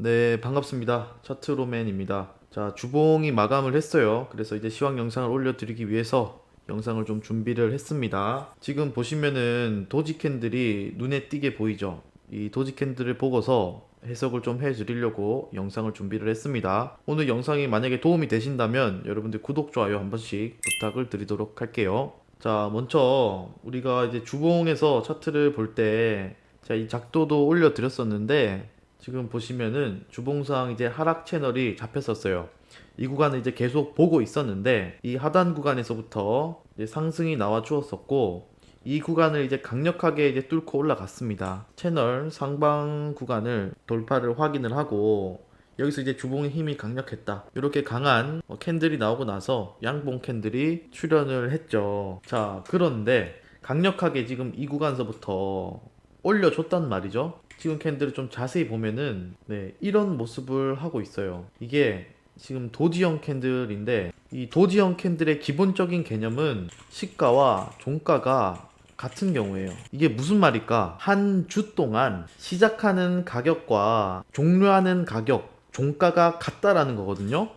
네, 반갑습니다. 차트로맨입니다. 자, 주봉이 마감을 했어요. 그래서 이제 시황 영상을 올려드리기 위해서 영상을 좀 준비를 했습니다. 지금 보시면은 도지 캔들이 눈에 띄게 보이죠? 이 도지 캔들을 보고서 해석을 좀 해드리려고 영상을 준비를 했습니다. 오늘 영상이 만약에 도움이 되신다면 여러분들 구독, 좋아요 한 번씩 부탁을 드리도록 할게요. 자, 먼저 우리가 이제 주봉에서 차트를 볼 때 자, 이 작도도 올려드렸었는데 지금 보시면은 주봉상 이제 하락 채널이 잡혔었어요. 이 구간을 이제 계속 보고 있었는데 이 하단 구간에서부터 상승이 나와 주었었고 이 구간을 이제 강력하게 이제 뚫고 올라갔습니다. 채널 상방 구간을 돌파를 확인을 하고 여기서 이제 주봉의 힘이 강력했다. 이렇게 강한 어, 캔들이 나오고 나서 양봉 캔들이 출현을 했죠. 자, 그런데 강력하게 지금 이 구간서부터 올려줬단 말이죠. 지금 캔들을 좀 자세히 보면은 네, 이런 모습을 하고 있어요. 이게 지금 도지형 캔들인데 이 도지형 캔들의 기본적인 개념은 시가와 종가가 같은 경우예요. 이게 무슨 말일까? 한 주 동안 시작하는 가격과 종료하는 가격, 종가가 같다라는 거거든요.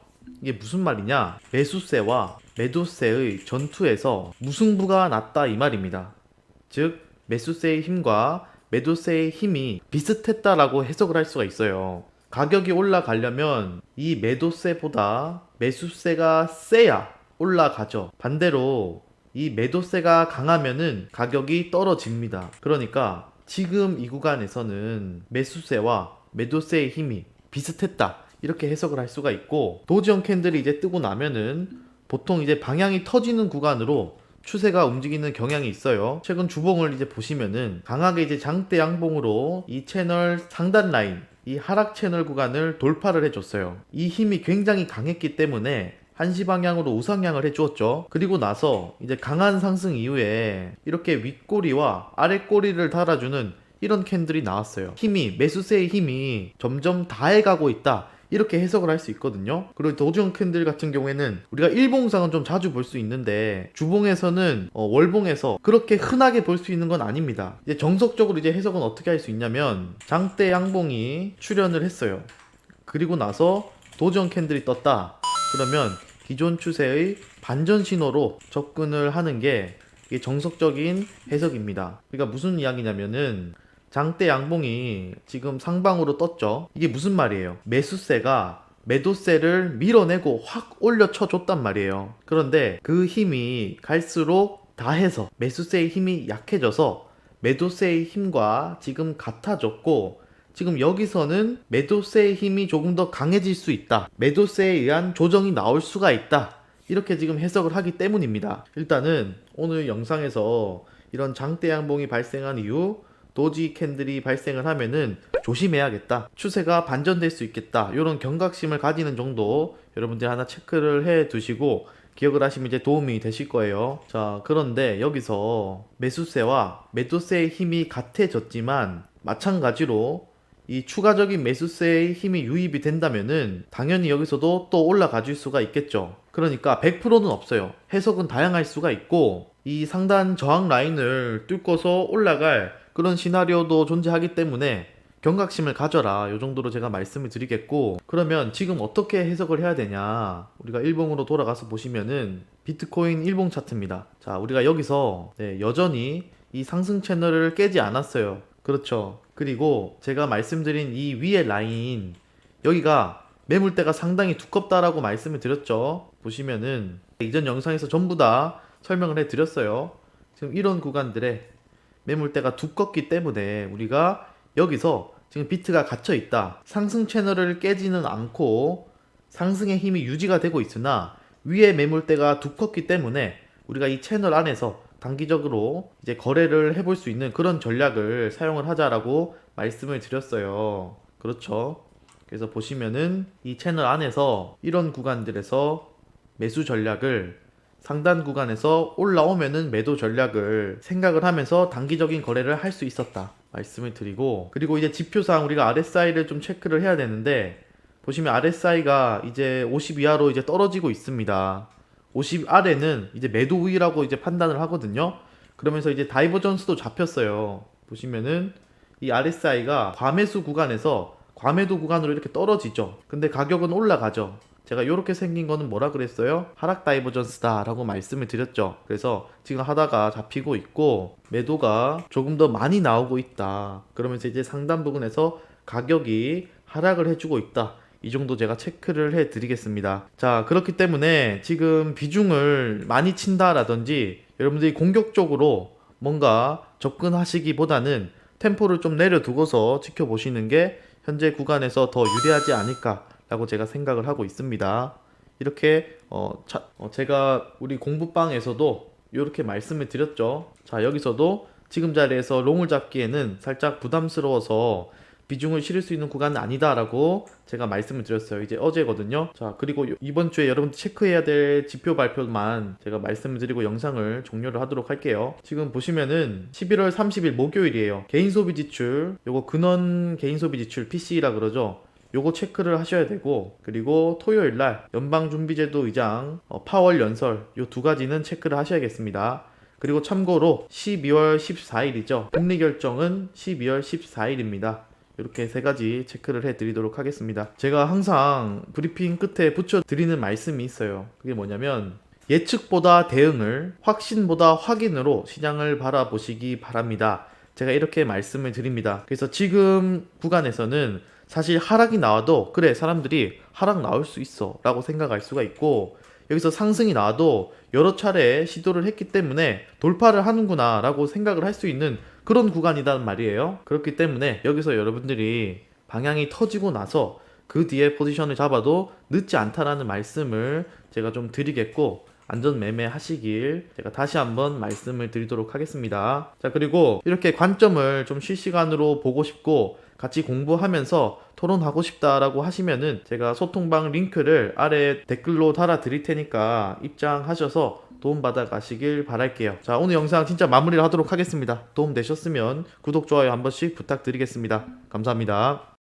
이게 무슨 말이냐? 매수세와 매도세의 전투에서 무승부가 났다 이 말입니다. 즉 매수세의 힘과 매도세의 힘이 비슷했다라고 해석을 할 수가 있어요. 가격이 올라가려면 이 매도세보다 매수세가 세야 올라가죠. 반대로 이 매도세가 강하면은 가격이 떨어집니다. 그러니까 지금 이 구간에서는 매수세와 매도세의 힘이 비슷했다. 이렇게 해석을 할 수가 있고 도지형 캔들이 이제 뜨고 나면은 보통 이제 방향이 터지는 구간으로 추세가 움직이는 경향이 있어요. 최근 주봉을 이제 보시면은 강하게 이제 장대 양봉으로 이 채널 상단 라인, 이 하락 채널 구간을 돌파를 해줬어요. 이 힘이 굉장히 강했기 때문에 한시 방향으로 우상향을 해주었죠. 그리고 나서 이제 강한 상승 이후에 이렇게 윗꼬리와 아랫꼬리를 달아주는 이런 캔들이 나왔어요. 힘이 매수세의 힘이 점점 다해가고 있다. 이렇게 해석을 할 수 있거든요. 그리고 도중 캔들 같은 경우에는 우리가 일봉상은 좀 자주 볼 수 있는데 주봉에서는 어, 월봉에서 그렇게 흔하게 볼 수 있는 건 아닙니다. 이제 정석적으로 이제 해석은 어떻게 할 수 있냐면 장대 양봉이 출현을 했어요. 그리고 나서 도전 캔들이 떴다. 그러면 기존 추세의 반전 신호로 접근을 하는 게 정석적인 해석입니다. 그러니까 무슨 이야기냐면은 장대 양봉이 지금 상방으로 떴죠. 이게 무슨 말이에요? 매수세가 매도세를 밀어내고 확 올려 쳐 줬단 말이에요. 그런데 그 힘이 갈수록 다해서 매수세의 힘이 약해져서 매도세의 힘과 지금 같아졌고 지금 여기서는 매도세의 힘이 조금 더 강해질 수 있다. 매도세에 의한 조정이 나올 수가 있다. 이렇게 지금 해석을 하기 때문입니다. 일단은 오늘 영상에서 이런 장대 양봉이 발생한 이후 도지 캔들이 발생을 하면은 조심해야겠다. 추세가 반전될 수 있겠다. 이런 경각심을 가지는 정도 여러분들 하나 체크를 해 두시고 기억을 하시면 이제 도움이 되실 거예요. 자, 그런데 여기서 매수세와 매도세의 힘이 같아졌지만 마찬가지로 이 추가적인 매수세의 힘이 유입이 된다면은 당연히 여기서도 또 올라가 줄 수가 있겠죠. 그러니까 100%는 없어요. 해석은 다양할 수가 있고 이 상단 저항 라인을 뚫고서 올라갈 그런 시나리오도 존재하기 때문에 경각심을 가져라. 요 정도로 제가 말씀을 드리겠고 그러면 지금 어떻게 해석을 해야 되냐? 우리가 일봉으로 돌아가서 보시면은 비트코인 일봉 차트입니다. 자, 우리가 여기서 네, 여전히 이 상승 채널을 깨지 않았어요. 그렇죠. 그리고 제가 말씀드린 이 위에 라인 여기가 매물대가 상당히 두껍다라고 말씀을 드렸죠. 보시면은 이전 영상에서 전부 다 설명을 해 드렸어요. 지금 이런 구간들에 매물대가 두껍기 때문에 우리가 여기서 지금 비트가 갇혀 있다. 상승 채널을 깨지는 않고 상승의 힘이 유지가 되고 있으나 위에 매물대가 두껍기 때문에 우리가 이 채널 안에서 단기적으로 이제 거래를 해볼 수 있는 그런 전략을 사용을 하자라고 말씀을 드렸어요. 그렇죠. 그래서 보시면은 이 채널 안에서 이런 구간들에서 매수 전략을 상단 구간에서 올라오면은 매도 전략을 생각을 하면서 단기적인 거래를 할 수 있었다 말씀을 드리고 그리고 이제 지표상 우리가 RSI를 좀 체크를 해야 되는데 보시면 RSI가 이제 50 이하로 이제 떨어지고 있습니다. 50 아래는 이제 매도 우위라고 이제 판단을 하거든요. 그러면서 이제 다이버전스도 잡혔어요. 보시면은 이 RSI가 과매수 구간에서 과매도 구간으로 이렇게 떨어지죠. 근데 가격은 올라가죠. 제가 이렇게 생긴 거는 뭐라 그랬어요? 하락 다이버전스다 라고 말씀을 드렸죠. 그래서 지금 하다가 잡히고 있고 매도가 조금 더 많이 나오고 있다. 그러면서 이제 상단 부분에서 가격이 하락을 해주고 있다. 이 정도 제가 체크를 해 드리겠습니다. 자, 그렇기 때문에 지금 비중을 많이 친다라든지 여러분들이 공격적으로 뭔가 접근하시기보다는 템포를 좀 내려두고서 지켜보시는 게 현재 구간에서 더 유리하지 않을까 라고 제가 생각을 하고 있습니다. 이렇게 어, 차- 어, 제가 우리 공부방에서도 이렇게 말씀을 드렸죠. 자, 여기서도 지금 자리에서 롱을 잡기에는 살짝 부담스러워서 비중을 실을 수 있는 구간은 아니다라고 제가 말씀을 드렸어요. 이제 어제거든요. 자, 그리고 요- 이번 주에 여러분 체크해야 될 지표 발표만 제가 말씀을 드리고 영상을 종료를 하도록 할게요. 지금 보시면은 11월 30일 목요일이에요. 개인 소비 지출, 요거 근원 개인 소비 지출 PC라 그러죠. 요거 체크를 하셔야 되고 그리고 토요일 날 연방준비제도 의장 어, 파월 연설 요 두 가지는 체크를 하셔야겠습니다. 그리고 참고로 12월 14일이죠. 금리 결정은 12월 14일입니다. 이렇게 세 가지 체크를 해 드리도록 하겠습니다. 제가 항상 브리핑 끝에 붙여 드리는 말씀이 있어요. 그게 뭐냐면 예측보다 대응을 확신보다 확인으로 시장을 바라보시기 바랍니다. 제가 이렇게 말씀을 드립니다. 그래서 지금 구간에서는 사실 하락이 나와도 그래 사람들이 하락 나올 수 있어 라고 생각할 수가 있고 여기서 상승이 나와도 여러 차례 시도를 했기 때문에 돌파를 하는구나 라고 생각을 할 수 있는 그런 구간이란 말이에요 그렇기 때문에 여기서 여러분들이 방향이 터지고 나서 그 뒤에 포지션을 잡아도 늦지 않다라는 말씀을 제가 좀 드리겠고 안전 매매 하시길 제가 다시 한번 말씀을 드리도록 하겠습니다. 자, 그리고 이렇게 관점을 좀 실시간으로 보고 싶고 같이 공부하면서 토론하고 싶다라고 하시면은 제가 소통방 링크를 아래 댓글로 달아 드릴 테니까 입장하셔서 도움 받아 가시길 바랄게요. 자, 오늘 영상 진짜 마무리를 하도록 하겠습니다. 도움 되셨으면 구독, 좋아요 한 번씩 부탁드리겠습니다. 감사합니다.